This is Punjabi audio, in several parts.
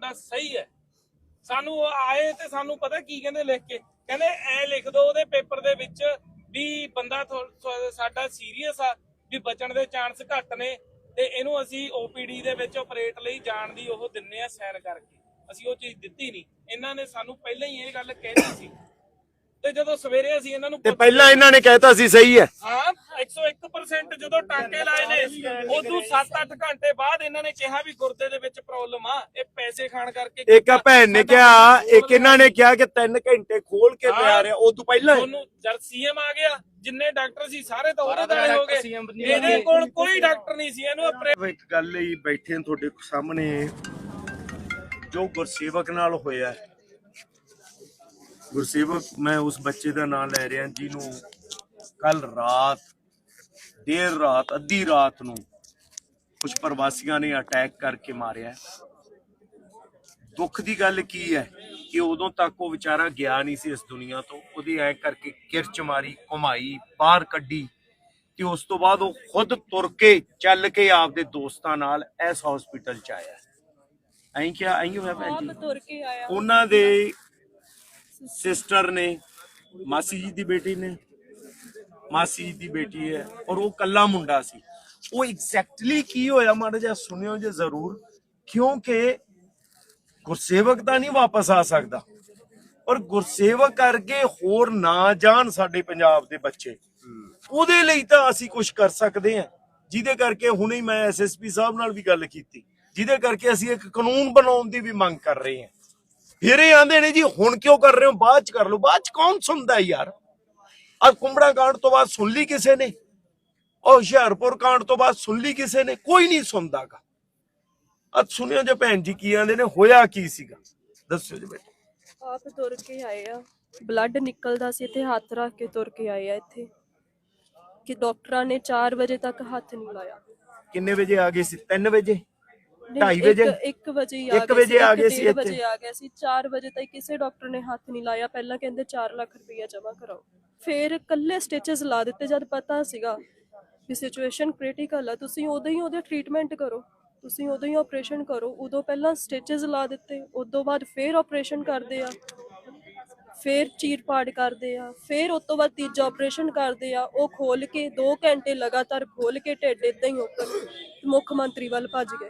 ਤੁਹਾਡਾ ਸਹੀ ਹੈ। ਸਾਨੂੰ ਉਹ ਆਏ ਤੇ ਸਾਨੂੰ ਪਤਾ ਕੀ ਕਹਿੰਦੇ ਲਿਖ ਕੇ। ਕਹਿੰਦੇ ਐ ਲਿਖ ਦੋ ਉਹਦੇ ਪੇਪਰ ਦੇ ਵਿੱਚ ਵੀ ਬੰਦਾ ਸਾਡਾ ਸੀਰੀਅਸ ਆ, ਵੀ ਬਚਣ ਦੇ ਚਾਂਸ ਘੱਟ ਨੇ ਤੇ ਇਹਨੂੰ ਅਸੀਂ ਓਪੀਡੀ ਦੇ ਵਿੱਚ ਆਪਰੇਟ ਲਈ ਜਾਣ ਦੀ ਉਹ ਦਿੰਨੇ ਆ ਸਾਈਨ ਕਰਕੇ। ਅਸੀਂ ਉਹ ਚੀਜ਼ ਦਿੱਤੀ ਨਹੀਂ। ਇਹਨਾਂ ਨੇ ਸਾਨੂੰ ਪਹਿਲਾਂ ਹੀ ਇਹ ਗੱਲ ਕਹਿਤੀ ਸੀ। ਤੇ ਜਦੋਂ ਸਵੇਰੇ ਅਸੀਂ ਇਹਨਾਂ ਨੂੰ ਤੇ ਪਹਿਲਾਂ ਇਹਨਾਂ ਨੇ ਕਹਿਤਾ ਸੀ ਸਹੀ ਹੈ ਹਾਂ 101% ਜਦੋਂ ਟਾਂਕੇ ਲਾਏ ਨੇ ਉਦੋਂ 7-8 ਘੰਟੇ ਬਾਅਦ ਇਹਨਾਂ ਨੇ ਕਿਹਾ ਵੀ ਗੁਰਦੇ ਦੇ ਵਿੱਚ ਪ੍ਰੋਬਲਮ ਆ ਇਹ ਪੈਸੇ ਖਾਣ ਕਰਕੇ ਇੱਕ ਆ ਭੈਣ ਨੇ ਕਿਹਾ ਇੱਕ ਇਹਨਾਂ ਨੇ ਕਿਹਾ ਕਿ 3 ਘੰਟੇ ਖੋਲ ਕੇ ਹਾਂ। ਪਿਆ ਰਿਹਾ ਤੋਂ ਪਹਿਲਾਂ ਹੀ। ਤੁਹਾਨੂੰ ਜਦ ਸੀਐਮ ਆ ਗਿਆ ਜਿੰਨੇ ਡਾਕਟਰ ਸੀ ਸਾਰੇ ਤਾਂ ਉਹਦੇ ਦਾਲੇ ਹੋ ਗਏ ਇਹਦੇ। ਕੋਲ ਕੋਈ ਡਾਕਟਰ ਨਹੀਂ ਸੀ ਇਹਨੂੰ ਆਪਰੇ ਗੱਲ ਹੀ ਬੈਠੇ ਤੁਹਾਡੇ ਸਾਹਮਣੇ ਜੋ ਗੁਰਸੇਵਕ ਨਾਲ ਹੋਇਆ ਹੈ। ਗੁਰਸੇਵਕ ਮੈਂ ਉਸ ਬੱਚੇ ਦਾ ਨਾਮ ਲੈ ਰਿਹਾ ਜਿਹਨੂੰ ਕੱਲ ਰਾਤ ਦੇਰ ਰਾਤ ਅੱਧੀ ਰਾਤ ਨੂੰ ਕੁਝ ਪ੍ਰਵਾਸੀਆਂ ਨੇ ਅਟੈਕ ਕਰਕੇ ਮਾਰਿਆ। ਦੁੱਖ ਦੀ ਗੱਲ ਕੀ ਹੈ ਕਿ ਉਦੋਂ ਤੱਕ ਉਹ ਵਿਚਾਰਾ ਗਿਆ ਨਹੀਂ ਸੀ ਇਸ ਦੁਨੀਆ ਤੋਂ। ਉਹਦੀ ਐ ਕਰਕੇ ਕਿਰਚ ਮਾਰੀ ਘੁਮਾਈ ਬਾਹਰ ਕੱਢੀ ਤੇ ਉਸ ਤੋਂ ਬਾਅਦ ਉਹ ਖੁਦ ਤੁਰ ਕੇ ਚੱਲ ਕੇ ਆਪਦੇ ਦੋਸਤਾਂ ਨਾਲ ਇਸ ਹਸਪੀਟਲ ਚ ਆਇਆ। ਐਂ ਕਿਹਾ ਐਂ ਹੋਇਆ ਭੈਣ ਜੀ? ਤੁਰ ਕੇ ਆਇਆ। ਉਹਨਾਂ ਦੇ ਸਿਸਟਰ ਨੇ, ਮਾਸੀ ਜੀ ਦੀ ਬੇਟੀ ਨੇ, ਮਾਸੀ ਜੀ ਦੀ ਬੇਟੀ ਹੈ ਔਰ ਉਹ ਕੱਲਾ ਮੁੰਡਾ ਸੀ। ਉਹ ਐਗਜ਼ੈਕਟਲੀ ਕੀ ਹੋਇਆ ਮਾੜਾ ਜਿਹਾ ਸੁਣਿਓ ਜੇ ਜ਼ਰੂਰ, ਕਿਉਂਕਿ ਗੁਰਸੇਵਕ ਤਾਂ ਨਹੀਂ ਵਾਪਸ ਆ ਸਕਦਾ। ਔਰ ਗੁਰਸੇਵਕ ਕਰਕੇ ਹੋਰ ਨਾ ਜਾਣ ਸਾਡੇ ਪੰਜਾਬ ਦੇ ਬੱਚੇ। ਉਹਦੇ ਲਈ ਤਾਂ ਅਸੀਂ ਕੁਝ ਕਰ ਸਕਦੇ ਹਾਂ। ਜਿਹਦੇ ਕਰਕੇ ਹੁਣੇ ਹੀ ਮੈਂ ਐਸਐਸਪੀ ਸਾਹਿਬ ਨਾਲ ਵੀ ਗੱਲ ਕੀਤੀ। ਜਿਹਦੇ ਕਰਕੇ ਅਸੀਂ ਇੱਕ ਕਾਨੂੰਨ ਬਣਾਉਣ ਦੀ ਵੀ ਮੰਗ ਕਰ ਰਹੇ ਹਾਂ। ਫਿਰ ਇਹ ਆਂਦੇ ਨੇ ਜੀ ਹੁਣ ਕਿਉਂ ਕਰ ਰਹੇ ਹੋ? ਬਾਅਦ ਚ ਕਰ ਲਓ। ਬਾਅਦ ਚ ਕੌਣ ਸੁਣਦਾ ਯਾਰ? ਆ ਕੁੰਬੜਾ ਕਾਂਡ ਤੋਂ ਬਾਅਦ ਸੁਣ ਲਈ ਕਿਸੇ ਨੇ? ਉਹ ਹੁਸ਼ਿਆਰਪੁਰ ਕਾਂਡ ਤੋਂ ਬਾਅਦ ਸੁਣ ਲਈ ਕਿਸੇ ਨੇ? ਕੋਈ ਨਹੀਂ ਸੁਣਦਾਗਾ। ਅੱਜ ਸੁਣਿਓ ਜੇ ਭੈਣ ਜੀ ਕੀ ਆਂਦੇ ਨੇ ਹੋਇਆ ਕੀ ਸੀਗਾ? ਦੱਸਿਓ ਜੀ ਬੇਟਾ ਆਪ ਤੁਰ ਕੇ ਆਏ ਆ। ਬਲੱਡ ਨਿਕਲਦਾ ਸੀ ਇੱਥੇ ਹੱਥ ਰੱਖ ਕੇ ਤੁਰ ਕੇ ਆਏ ਆ ਇੱਥੇ। ਕਿ ਡਾਕਟਰਾਂ ਨੇ 4 ਵਜੇ ਤੱਕ ਹੱਥ ਨਹੀਂ ਲਾਇਆ। ਕਿੰਨੇ ਵਜੇ ਆ ਗਏ ਸੀ? 3 ਵਜੇ? ਨਹੀਂ, ਢਾਈ ਵਜੇ? ਇੱਕ- ਇੱਕ ਵਜੇ ਹੀ ਆ ਇੱਕ ਗਏ ਵਜੇ ਆ ਗਏ ਸੀ ਇੱਥੇ। ਵਜੇ ਆ ਗਏ ਸੀ 4 ਵਜੇ ਤੱਕ ਕਿਸੇ ਡਾਕਟਰ ਨੇ ਹੱਥ ਨਹੀਂ ਲਾਇਆ ਪਹਿਲਾਂ ਕਹਿੰਦੇ 4 ਲੱਖ ਰੁਪਈਆ ਜਮ੍ਹਾਂ ਕਰਾਓ ਫਿਰ ਕੱਲੇ ਸਟਿਚਸ ਲਾ ਦਿੱਤੇ ਜਦ ਪਤਾ ਸੀਗਾ ਵੀ ਸਿਚੁਏਸ਼ਨ ਕ੍ਰਿਟੀਕਲ ਆ ਤੁਸੀਂ ਉਦੋਂ ਹੀ ਉਹਦੇ ਟ੍ਰੀਟਮੈਂਟ ਕਰੋ ਤੁਸੀਂ ਉਦੋਂ ਹੀ ਆਪਰੇਸ਼ਨ ਕਰੋ ਉਦੋਂ ਪਹਿਲਾਂ ਸਟਿਚਸ ਲਾ ਦਿੱਤੇ ਉਦੋਂ ਬਾਅਦ ਫਿਰ ਆਪਰੇਸ਼ਨ ਕਰਦੇ ਆ ਫਿਰ ਚੀਰ ਪਾੜ ਕਰਦੇ ਆ ਫਿਰ ਉਸ ਤੋਂ ਬਾਅਦ ਤੀਜਾ ਆਪਰੇਸ਼ਨ ਕਰਦੇ ਆ ਉਹ ਖੋਲ ਕੇ 2 ਘੰਟੇ ਲਗਾਤਾਰ ਖੋਲ ਕੇ ਢਿੱਡ ਇਦਾਂ ਹੀ ਓਪਨ ਮੁੱਖ ਮੰਤਰੀ ਵੱਲ ਭੱਜ ਗਏ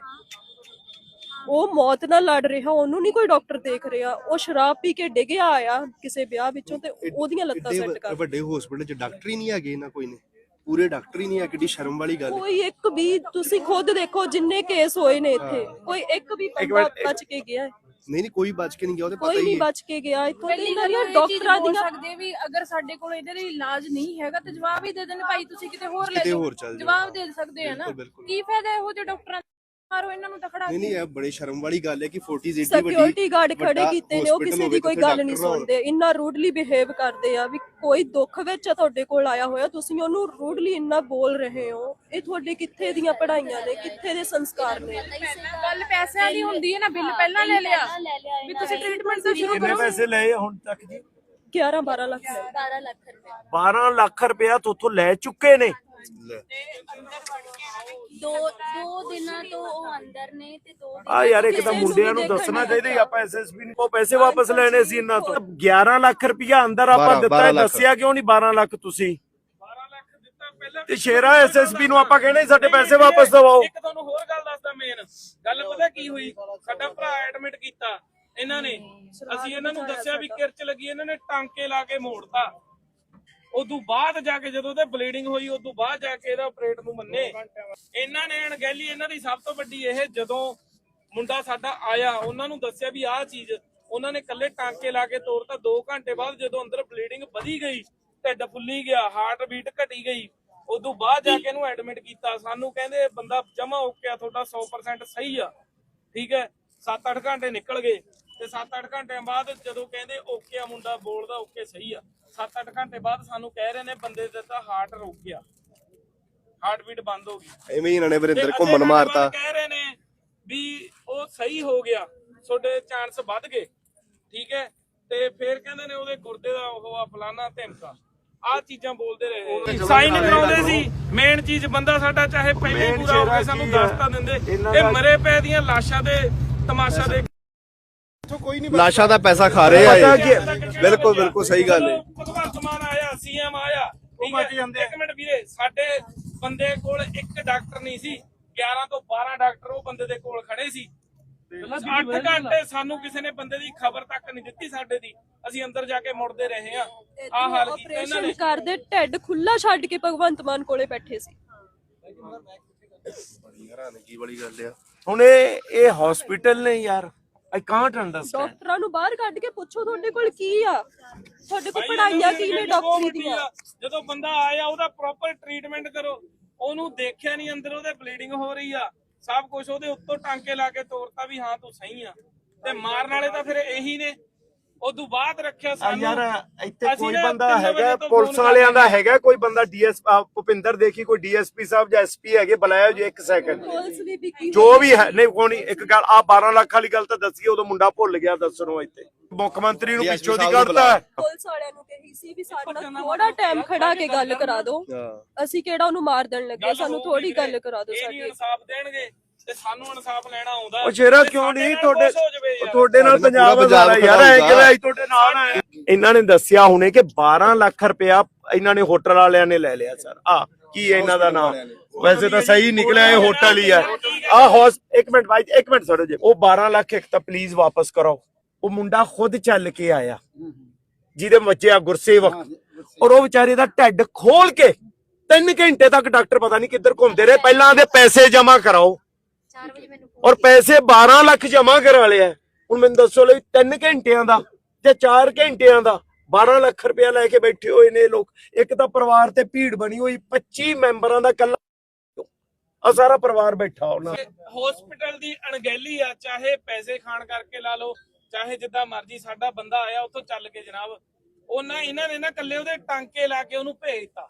ਉਹ ਮੌਤ ਨਾਲ ਲੜ ਰਿਹਾ ਉਹਨੂੰ ਨਹੀਂ ਕੋਈ ਡਾਕਟਰ ਦੇਖ ਰਿਹਾ ਉਹ ਸ਼ਰਾਬ ਪੀ ਕੇ ਡਿੱਗਿਆ ਆ ਕਿਸੇ ਵਿਆਹ ਵਿੱਚੋਂ ਤੇ ਉਹਦੀਆਂ ਲੱਤਾਂ ਸੈੱਟ ਕਰ ਵੱਡੇ ਹਸਪੀਟਲ 'ਚ ਡਾਕਟਰ ਹੀ ਨਹੀਂ ਹੈਗੇ ਨਾ ਕੋਈ ਨੇ ਪੂਰੇ ਡਾਕਟਰ ਹੀ ਨਹੀਂ ਹੈ ਕਿੱਡੀ ਸ਼ਰਮ ਵਾਲੀ ਗੱਲ ਕੋਈ ਇੱਕ ਵੀ ਤੁਸੀਂ ਖੁਦ ਦੇਖੋ ਜਿੰਨੇ ਕੇਸ ਹੋਏ ਨੇ ਇੱਥੇ ਕੋਈ ਇੱਕ ਵੀ ਬੰਦਾ ਬਚ ਕੇ ਗਿਆ ਹੈ। ਨਹੀਂ ਨਹੀਂ ਕੋਈ ਬਚ ਕੇ ਨਹੀਂ ਗਿਆ ਉਹਦੇ ਪਤਾ ਕੋਈ ਹੀ ਨਹੀਂ ਹੈ ਬਚ ਕੇ ਗਿਆ ਇੱਥੋਂ ਇਹਨਾਂ ਦੀਆਂ ਡਾਕਟਰਾਂ ਦੀਆਂ ਸਕਦੇ ਵੀ ਅਗਰ ਸਾਡੇ ਕੋਲ ਇਹਦੇ ਲਈ ਇਲਾਜ ਨਹੀਂ ਹੈਗਾ ਤੇ ਜਵਾਬ ਹੀ ਦੇ ਦੇਣ ਭਾਈ ਤੁਸੀਂ ਕਿਤੇ ਹੋਰ ਲੈ ਜਾਓ। ਜਵਾਬ ਦੇ ਸਕਦੇ ਆ ਨਾ। ਕੀ ਫਾਇਦਾ ਇਹੋ ਜਿਹੇ ਡਾਕਟਰਾਂ? ਮਾਰੋ ਇਹਨਾਂ ਨੂੰ ਤਾਂ ਖੜਾ ਨਹੀਂ ਨਹੀਂ। ਇਹ ਬੜੀ ਸ਼ਰਮ ਵਾਲੀ ਗੱਲ ਹੈ ਕਿ 40 ਏਡੀ ਵੱਡੀ ਸਿਕਿਉਰਿਟੀ ਗਾਰਡ ਖੜੇ ਵੱਡਾ ਕੀਤੇ ਨੇ ਉਹ hospital ਕਿਸੇ ਹੋਵੇ ਦੀ ਕੋਈ ਗੱਲ ਨਹੀਂ। ਸੁਣਦੇ। ਇੰਨਾ ਰੂਡਲੀ ਬਿਹੇਵ ਕਰਦੇ ਆ ਵੀ ਕੋਈ ਦੁੱਖ ਵਿੱਚ ਆ ਤੁਹਾਡੇ ਕੋਲ ਆਇਆ ਹੋਇਆ ਤੁਸੀਂ ਉਹਨੂੰ ਰੂਡਲੀ ਇੰਨਾ ਬੋਲ ਰਹੇ ਹੋ। ਇਹ ਤੁਹਾਡੇ ਕਿੱਥੇ ਦੀਆਂ ਪੜ੍ਹਾਈਆਂ ਨੇ ਕਿੱਥੇ ਦੇ ਸੰਸਕਾਰ ਨੇ? ਗੱਲ ਪੈਸਿਆਂ ਦੀ ਹੁੰਦੀ ਹੈ ਨਾ ਬਿੱਲ ਪਹਿਲਾਂ ਲੈ ਲਿਆ। ਵੀ ਤੁਸੀਂ ਟ੍ਰੀਟਮੈਂਟ ਤਾਂ ਸ਼ੁਰੂ ਕਿੰਨੇ ਕਰੋ। ਪੈਸੇ ਲਏ ਹੁਣ ਤੱਕ ਜੀ? 11 12 ਲੱਖ ਲੈ 12 ਲੱਖ ਰੁਪਏ। 12 ਲੱਖ ਰੁਪਇਆ ਤੋਂ ਉੱਥੋਂ ਲੈ ਚੁੱਕੇ ਨੇ। ਲੈ। ਦੋ ਦੋ ਦਿਨਾਂ ਤੋਂ ਉਹ ਅੰਦਰ ਨੇ ਤੇ ਦੋ ਦਿਨ ਆ ਯਾਰ ਇੱਕ ਤਾਂ ਮੁੰਡਿਆਂ ਨੂੰ ਦੱਸਣਾ ਚਾਹੀਦਾ ਸੀ ਆਪਾਂ ਐਸਐਸਪੀ ਨੂੰ। ਉਹ ਪੈਸੇ ਵਾਪਸ ਲੈਣੇ ਸੀ ਇਹਨਾਂ ਤੋਂ। 11 ਲੱਖ ਰੁਪਇਆ ਅੰਦਰ ਆਪਾਂ ਦਿੱਤਾ। ਦੱਸਿਆ ਕਿਉਂ ਨਹੀਂ 12 ਲੱਖ ਤੁਸੀਂ? 12 ਲੱਖ ਦਿੱਤਾ ਪਹਿਲਾਂ ਤੇ ਸ਼ੇਰਾ ਐਸਐਸਪੀ ਨੂੰ ਆਪਾਂ ਕਹਿੰਦੇ ਸਾਡੇ ਪੈਸੇ ਵਾਪਸ ਦਿਵਾਓ। ਇੱਕ ਤੁਹਾਨੂੰ ਹੋਰ ਗੱਲ ਦੱਸਦਾ ਮੇਨ ਗੱਲ ਪਤਾ ਕੀ ਹੋਈ? ਸਾਡਾ ਭਰਾ ਐਡਮਿਟ ਕੀਤਾ ਇਹਨਾਂ ਨੇ। ਅਸੀਂ ਇਹਨਾਂ ਨੂੰ ਦੱਸਿਆ ਵੀ ਕਿਰਚ ਲੱਗੀ ਇਹਨਾਂ ਨੇ ਟਾਂਕੇ ਲਾ ਕੇ ਮੋੜਤਾ। ਉਦੋਂ ਬਾਅਦ ਜਾ ਕੇ ਜਦੋਂ ਉਹਦੇ ਬਲੀਡਿੰਗ ਹੋਈ, ਉਦੋਂ ਬਾਅਦ ਜਾ ਕੇ ਇਹਦਾ ਆਪਰੇਟ ਨੂੰ ਮੰਨੇ। ਇਹਨਾਂ ਨੇ ਅਣਗਹਿਲੀ ਇਹਨਾਂ ਦੀ ਸਭ ਤੋਂ ਵੱਡੀ ਇਹ ਜਦੋਂ ਮੁੰਡਾ ਸਾਡਾ ਆਇਆ, ਉਹਨਾਂ ਨੂੰ ਦੱਸਿਆ ਵੀ ਆਹ ਚੀਜ਼, ਉਹਨਾਂ ਨੇ ਕੱਲੇ ਟਾਂਕੇ ਲਾ ਕੇ ਤੋੜਤਾ। 2 ਘੰਟੇ ਬਾਅਦ ਜਦੋਂ ਅੰਦਰ ਬਲੀਡਿੰਗ ਵਧੀ ਗਈ, ਢਿੱਡ ਫੁੱਲੀ ਗਿਆ ਹਾਰਟ ਬੀਟ ਘਟੀ ਗਈ, ਉਦੋਂ ਬਾਅਦ ਜਾ ਕੇ ਇਹਨੂੰ ਐਡਮਿਟ ਕੀਤਾ। ਸਾਨੂੰ ਕਹਿੰਦੇ ਬੰਦਾ ਜਮਾ ਓਕੇ ਆ ਤੁਹਾਡਾ 100% ਸਹੀ ਆ। ਠੀਕ ਹੈ? 7-8 ਘੰਟੇ ਨਿਕਲ ਗਏ। ਤੇ 7-8 ਘੰਟਿਆਂ ਬਾਅਦ ਜਦੋਂ ਕਹਿੰਦੇ ਓਕੇ ਆ ਮੁੰਡਾ, ਬੋਲਦਾ ਓਕੇ ਸਹੀ ਆ। 7-8 ਘੰਟੇ ਬਾਅਦ ਸਾਨੂੰ ਕਹਿ ਰਹੇ ਨੇ ਬੰਦੇ ਦਾ ਤਾਂ ਹਾਰਟ ਰੁਕ ਗਿਆ। ਹਾਰਟ ਬੀਟ ਬੰਦ ਹੋ ਗਈ। ਐਵੇਂ ਹੀ ਇਹਨਾਂ ਨੇ ਅੱਧੇ ਘੁੰਮਣ ਮਾਰਤਾ। ਕਹਿ ਰਹੇ ਨੇ ਵੀ ਉਹ ਸਹੀ ਹੋ ਗਿਆ ਤੁਹਾਡੇ ਚਾਂਸ ਵੱਧ ਗਏ ਠੀਕ ਹੈ? ਤੇ ਫਿਰ ਕਹਿੰਦੇ ਨੇ ਉਹਦੇ ਗੁਰਦੇ ਦਾ ਉਹ ਆ ਫਲਾਨਾ ਧਮਕਾ। ਆ ਚੀਜ਼ਾਂ ਬੋਲਦੇ ਰਹੇ। ਸਾਈਨ ਕਰਾਉਂਦੇ ਸੀ ਮੇਨ ਚੀਜ਼ ਬੰਦਾ ਸਾਡਾ ਚਾਹੇ ਪਹਿਲੇ ਪੂਰਾ ਹੋ ਚਿਹਰਾ ਕੇ ਸਾਨੂੰ ਕੀ ਆ? ਦੱਸ ਤਾਂ ਦਿੰਦੇ। ਇਹ ਮਰੇ ਪੈ ਦੀਆਂ ਲਾਸ਼ਾਂ ਦੇ ਤਮਾਸ਼ਾ ਦੇ ਕੋਈ ਨਹੀਂ ਲਾਸ਼ਾਂ ਦਾ ਪੈਸਾ ਖਾ ਰਹੇ ਆ ਪਤਾ ਕੀ ਬਿਲਕੁਲ ਬਿਲਕੁਲ ਸਹੀ ਗੱਲ ਹੈ। ਭਗਵੰਤ ਮਾਨ ਆਇਆ ਸੀਐਮ ਆਇਆ। ਠੀਕ ਹੈ? ਇੱਕ ਮਿੰਟ ਵੀਰੇ ਸਾਡੇ ਬੰਦੇ ਕੋਲ ਇੱਕ ਡਾਕਟਰ ਨਹੀਂ ਸੀ 11 ਤੋਂ 12 ਡਾਕਟਰ ਉਹ ਬੰਦੇ ਦੇ ਕੋਲ ਖੜੇ ਸੀ। 8 ਘੰਟੇ ਸਾਨੂੰ ਕਿਸੇ ਨੇ ਬੰਦੇ ਦੀ ਖਬਰ ਤੱਕ ਨਹੀਂ ਦਿੱਤੀ ਸਾਡੇ ਦੀ। ਅਸੀਂ ਅੰਦਰ ਜਾ ਕੇ ਮੁੜਦੇ ਰਹੇ ਆ ਆ ਹਾਲ ਕੀਤਾ ਇਹਨਾਂ ਆਪਰੇਸ਼ਨ ਨੇ। ਕਰਦੇ ਢਿੱਡ ਖੁੱਲਾ ਛੱਡ ਕੇ ਭਗਵੰਤ ਮਾਨ ਕੋਲੇ ਬੈਠੇ ਸੀ। ਹੈਰਾਨਗੀ ਵਾਲੀ ਗੱਲ ਆ। ਹੁਣ ਇਹ ਇਹ ਹਸਪੀਟਲ ਨੇ ਯਾਰ। ਆਈ ਕਾਂਟ ਅੰਡਰਸਟੈਂਡ ਡਾਕਟਰਾਂ ਨੂੰ ਬਾਹਰ ਕੱਢ ਕੇ ਪੁੱਛੋ ਤੁਹਾਡੇ ਕੋਲ ਕੀ ਆ? ਤੁਹਾਡੇ ਕੋਲ ਪੜਾਈਆਂ ਜਦੋਂ ਕੀ ਨੇ ਡਾਕਟਰੀ ਦੀਆਂ? ਜਦੋਂ ਬੰਦਾ ਆਇਆ ਉਹਦਾ ਪ੍ਰੋਪਰ ਟ੍ਰੀਟਮੈਂਟ ਕਰੋ। ਉਹਨੂੰ ਦੇਖਿਆ ਨਹੀਂ ਅੰਦਰ ਉਹਦੇ ਬਲੀਡਿੰਗ ਹੋ ਰਹੀ ਆ। ਸਭ ਕੁਝ ਉਹਦੇ ਉੱਤੋਂ ਟਾਂਕੇ ਲਾ ਕੇ ਤੋਰਤਾ ਵੀ ਹਾਂ ਤੂੰ ਸਹੀ ਆ। ਤੇ ਮਾਰਨ ਵਾਲੇ ਤਾਂ ਫਿਰ ਇਹੀ ਨੇ। ਉਦੋਂ ਬਾਅਦ ਰੱਖਿਆ ਆ ਸਾਨੂੰ। ਯਾਰ ਇੱਥੇ ਅਸੀਂ ਕੋਈ ਬੰਦਾ ਤਿੰਨ ਹੈਗਾ ਤੋਂ ਪੁਲਿਸ ਵਾਲਿਆਂ ਦਾ ਹੈਗਾ ਕੋਈ ਬੰਦਾ ਡੀਐਸ ਭੁਪਿੰਦਰ ਦੇਖੀ ਕੋਈ ਡੀਐਸਪੀ ਸਾਹਿਬ ਜਾਂ ਐਸਪੀ ਹੈਗੇ ਬੁਲਾਇਆ ਜੀ ਇੱਕ ਸੈਕਿੰਡ ਪੁਲਿਸ ਵੀ ਵਿਕੀ ਜੋ ਵੀ ਹੈ। ਨਹੀਂ ਕੋਣੀ ਇੱਕ ਗੱਲ ਆ 12 ਲੱਖ ਵਾਲੀ ਗੱਲ ਤਾਂ ਦੱਸੀ ਉਦੋਂ ਮੁੰਡਾ ਭੁੱਲ ਗਿਆ ਦੱਸਣੋਂ ਇੱਥੇ। ਮੁੱਖ ਮੰਤਰੀ ਨੂੰ DSP ਪਿੱਛੋਂ ਦੀ ਸਾਹਿਬ ਨੂੰ ਕੱਢਤਾ ਹੈ। ਪੁਲਿਸ ਵਾਲਿਆਂ ਨੂੰ ਕਹੀ ਸੀ ਵੀ ਸਾਡੇ ਨਾਲ ਥੋੜਾ ਟਾਈਮ ਖੜਾ ਕੇ ਗੱਲ ਕਰਾ ਦਿਓ। ਅਸੀਂ ਕਿਹੜਾ ਉਹਨੂੰ ਮਾਰ ਦੇਣ ਲੱਗੇ? ਸਾਨੂੰ ਥੋੜੀ ਗੱਲ। ਕਰਾ ਦਿਓ ਇਹ ਨਹੀਂ ਸਾਡੀ। ਇਨਸਾਫ ਦੇਣਗੇ। ਤੇ ਸਾਨੂੰ ਇਨਸਾਫ ਲੈਣਾ ਆਉਂਦਾ ਉਹ ਸ਼ੇਰਾ ਕਿਉਂ ਨਹੀਂ? ਤੁਹਾਡੇ। ਤੁਹਾਡੇ ਨਾਲ ਪੰਜਾਬ ਪੰਜਾਬ ਯਾਰ ਐ ਕਿਵੇਂ ਤੁਹਾਡੇ ਨਾਲ ਆਏ ਇਹਨਾਂ ਨੇ ਦੱਸਿਆ ਹੁਣੇ ਕਿ 12 ਲੱਖ ਰੁਪਇਆ ਇਹਨਾਂ ਨੇ ਹੋਟਲ ਵਾਲਿਆਂ ਨੇ ਲੈ ਲਿਆ ਸਰ। ਆ ਕੀ ਹੈ ਇਹਨਾਂ ਦਾ ਨਾਮ? ਵੈਸੇ ਤਾਂ ਸਹੀ ਨਿਕਲਿਆ ਇਹ ਹੋਟਲ ਹੀ ਹੈ ਆ ਹੌਸ ਇੱਕ ਮਿੰਟ ਭਾਈ ਇੱਕ ਮਿੰਟ ਛੱਡੋ ਜੀ ਉਹ 12 ਲੱਖ ਇੱਕ ਤਾਂ ਪਲੀਜ਼ ਵਾਪਸ ਕਰਾਓ ਉਹ ਮੁੰਡਾ ਖੁਦ ਚੱਲ ਕੇ ਆਇਆ। ਜਿਹਦੇ ਬੱਚੇ ਆ ਗੁਰਸੇਵਕ। ਔਰ ਉਹ ਵਿਚਾਰੇ ਦਾ ਢਿੱਡ ਖੋਲ ਕੇ 3 ਘੰਟੇ ਤੱਕ ਡਾਕਟਰ ਪਤਾ ਨਹੀਂ ਕਿੱਧਰ ਘੁੰਮਦੇ ਰਹੇ। ਪਹਿਲਾਂ ਦੇ ਪੈਸੇ ਜਮ੍ਹਾਂ ਕਰਾਓ। ਔਰ ਪੈਸੇ 12 ਲੱਖ ਜਮ੍ਹਾਂ ਕਰਾ ਲਿਆ ਹੁਣ ਮੈਨੂੰ ਦੱਸੋ ਲਈ 3 ਘੰਟਿਆਂ ਦਾ ਤੇ 4 ਘੰਟਿਆਂ ਦਾ 12 ਲੱਖ ਰੁਪਇਆ ਲੈ ਕੇ ਬੈਠੇ ਹੋਏ ਨੇ ਲੋਕ। ਇੱਕ ਤਾਂ ਪਰਿਵਾਰ ਤੇ ਭੀੜ ਬਣੀ ਹੋਈ 25 ਮੈਂਬਰਾਂ ਦਾ ਕੱਲਾ ਆ ਸਾਰਾ ਪਰਿਵਾਰ ਬੈਠਾ ਉਹਨਾਂ। ਹਸਪੀਟਲ ਦੀ ਅਣਗਹਿਲੀ ਆ ਚਾਹੇ ਪੈਸੇ ਖਾਣ ਕਰਕੇ ਲਾ ਲਓ ਚਾਹੇ ਜਿੱਦਾਂ ਮਰਜ਼ੀ ਸਾਡਾ ਬੰਦਾ ਆਇਆ ਉੱਥੋਂ ਚੱਲ ਕੇ ਜਨਾਬ। ਉਹਨਾਂ ਇਹਨਾਂ ਨੇ ਨਾ ਕੱਲੇ ਉਹਦੇ ਟਾਂਕੇ ਲਾ ਕੇ ਉਹਨੂੰ ਭੇਜਤਾ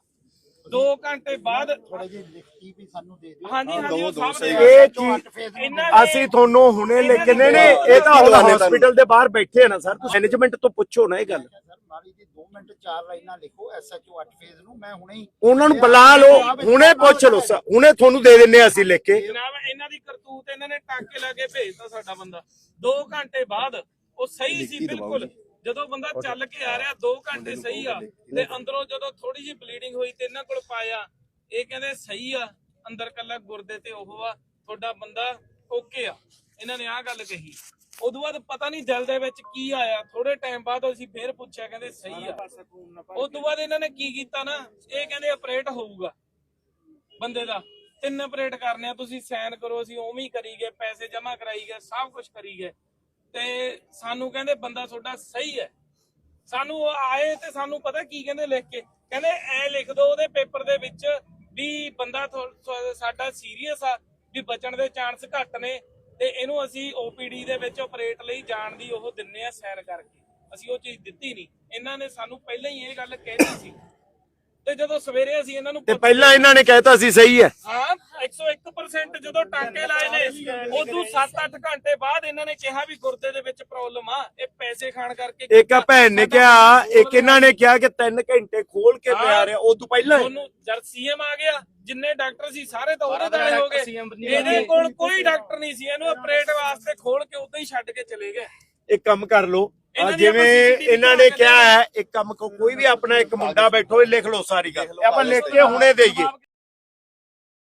2 ਘੰਟੇ ਬਾਅਦ ਥੋੜੇ ਜਿਹੇ ਲਿਖਤੀ ਵੀ ਸਾਨੂੰ ਦੇ ਦਿਓ। ਹਾਂਜੀ ਹਾਂਜੀ ਉਹ ਸਭ ਸਹੀ ਦੇ ਇਹ ਚੀਜ਼ ਇਹਨਾਂ ਨੇ ਅਸੀਂ ਤੁਹਾਨੂੰ ਹੁਣੇ ਲੈ ਕੇ ਨਹੀਂ ਇਹ ਤਾਂ ਹੁਣ ਹਸਪੀਟਲ ਦੇ ਬਾਹਰ ਬੈਠੇ ਆ ਨਾ ਸਰ। ਤੁਸੀਂ ਮੈਨੇਜਮੈਂਟ ਤੋਂ ਪੁੱਛੋ ਨਾ ਇਹ ਗੱਲ। ਸਰ ਮਾਰੀ ਜੀ 2 ਮਿੰਟ ਚਾਰ ਲਾਈਨਾਂ ਲਿਖੋ ਐਸਐਚਓ 8 ਫੇਜ਼ ਨੂੰ। ਮੈਂ ਹੁਣੇ ਹੀ ਉਹਨਾਂ ਨੂੰ ਬੁਲਾ ਲਓ। ਹੁਣੇ ਪੁੱਛ ਲਓ ਸਰ। ਹੁਣੇ ਤੁਹਾਨੂੰ ਦੇ ਦਿੰਨੇ ਆ ਅਸੀਂ ਲਿਖ ਕੇ। ਜਨਾਬ ਇਹਨਾਂ ਦੀ ਕਰਤੂਤ ਇਹਨਾਂ ਨੇ ਟਾਂਕੇ ਲਾ ਕੇ ਭੇਜਤਾ ਸਾਡਾ ਬੰਦਾ। 2 ਘੰਟੇ ਬਾਅਦ ਉਹ ਸਹੀ ਸੀ ਬਿਲਕੁਲ। ਜਦੋਂ ਬੰਦਾ ਚੱਲ ਕੇ ਆ ਰਿਹਾ 2 ਘੰਟੇ ਸਹੀ ਆ ਤੇ ਅੰਦਰੋਂ ਜਦੋਂ ਥੋੜੀ ਜਿਹੀ ਬਲੀਡਿੰਗ ਹੋਈ ਤੇ ਇਹਨਾਂ ਕੋਲ ਪਾਇਆ ਇਹ ਕਹਿੰਦੇ ਸਹੀ ਆ ਅੰਦਰ ਕੱਲਾ ਗੁਰਦੇ ਤੇ ਉਹ ਆ ਤੁਹਾਡਾ ਬੰਦਾ ਓਕੇ ਆ। ਇਹਨਾਂ ਨੇ ਆਹ ਗੱਲ ਕਹੀ। ਉਦੋਂ ਬਾਅਦ ਪਤਾ ਨਹੀਂ ਦਿਲ ਦੇ ਵਿੱਚ ਕੀ ਆਇਆ ਥੋੜੇ ਟਾਈਮ ਬਾਅਦ ਅਸੀਂ ਫੇਰ ਪੁੱਛਿਆ ਕਹਿੰਦੇ ਸਹੀ ਆ। ਉਦੋਂ ਬਾਅਦ ਇਹਨਾਂ ਨੇ ਕੀ ਕੀਤਾ ਨਾ ਇਹ ਕਹਿੰਦੇ ਆਪਰੇਟ ਹੋਊਗਾ ਬੰਦੇ ਦਾ। ਤਿੰਨ ਆਪਰੇਟ ਕਰਨੇ ਆ ਤੁਸੀਂ ਸਾਈਨ ਕਰੋ ਅਸੀਂ ਉਵੇਂ ਹੀ ਕਰੀ ਗਏ ਪੈਸੇ ਜਮ੍ਹਾਂ ਕਰਾਈ ਗਏ ਸਭ ਕੁਝ ਕਰੀ ਗਏ। ਤੇ ਸਾਨੂੰ ਕਹਿੰਦੇ ਬੰਦਾ ਤੁਹਾਡਾ ਸਹੀ ਹੈ। ਸਾਨੂੰ ਉਹ ਆਏ ਤੇ ਸਾਨੂੰ ਪਤਾ ਕੀ ਕਹਿੰਦੇ ਲਿਖ ਕੇ। ਕਹਿੰਦੇ ਐ ਲਿਖ ਦਿਓ ਉਹਦੇ ਪੇਪਰ ਦੇ ਵਿੱਚ ਵੀ ਬੰਦਾ ਸਾਡਾ ਸੀਰੀਅਸ ਆ ਵੀ ਬਚਣ ਦੇ ਚਾਂਸ ਘੱਟ ਨੇ ਤੇ ਇਹਨੂੰ ਅਸੀਂ ਓਪੀਡੀ ਦੇ ਵਿੱਚ ਆਪਰੇਟ ਲਈ ਜਾਣ ਦੀ ਉਹ ਦਿੰਨੇ ਆ ਸਾਈਨ ਕਰਕੇ। ਅਸੀਂ ਉਹ ਚੀਜ਼ ਦਿੱਤੀ ਨਹੀਂ। ਇਹਨਾਂ ਨੇ ਸਾਨੂੰ ਪਹਿਲਾਂ ਹੀ ਇਹ ਗੱਲ ਕਹਿਤੀ ਸੀ। ਤੇ ਜਦੋਂ ਸਵੇਰੇ ਅਸੀਂ ਇਹਨਾਂ ਨੂੰ ਤੇ ਪਹਿਲਾਂ ਇਹਨਾਂ ਨੇ ਕਹਿਤਾ ਸੀ ਸਹੀ ਹੈ। ਹਾਂ। 101% ਜਦੋਂ ਟਾਂਕੇ ਲਾਏ ਨੇ ਉਦੋਂ 7-8 ਘੰਟੇ ਬਾਅਦ ਇਹਨਾਂ ਨੇ ਕਿਹਾ ਵੀ ਗੁਰਦੇ ਦੇ ਵਿੱਚ ਪ੍ਰੋਬਲਮ ਆ ਇਹ ਪੈਸੇ ਖਾਣ ਕਰਕੇ ਇੱਕ ਆ ਭੈਣ ਨੇ ਕਿਹਾ ਇੱਕ ਇਹਨਾਂ ਨੇ ਕਿਹਾ ਕਿ 3 ਘੰਟੇ ਖੋਲ ਕੇ ਪਿਆ ਰਿਹਾ ਤੋਂ ਪਹਿਲਾਂ ਜਦ ਸੀਐਮ ਆ ਗਿਆ ਜਿੰਨੇ ਡਾਕਟਰ ਸੀ ਸਾਰੇ ਤਾਂ ਉਹਦੇ ਦਾਲੇ ਹੋ ਗਏ। ਇਹਦੇ ਕੋਲ ਕੋਈ ਡਾਕਟਰ ਨਹੀਂ ਸੀ ਇਹਨੂੰ ਆਪਰੇਟ ਵਾਸਤੇ ਖੋਲ ਕੇ ਉਦਾਂ ਹੀ ਛੱਡ ਕੇ ਚਲੇ ਗਏ। ਇੱਕ ਕੰਮ ਕਰ ਦੀ ਜਿਵੇਂ ਇਹਨਾਂ ਨੇ ਕਿਹਾ ਹੈ ਇੱਕ ਕੰਮ ਕੋਈ ਵੀ ਆਪਣਾ ਇੱਕ ਮੁੰਡਾ ਬੈਠੋ ਇਹ ਲਿਖ ਲਓ ਸਾਰੀ ਗੱਲ। ਆਪਾਂ ਲਿਖ ਕੇ ਹੁਣੇ ਦੇਈਏ।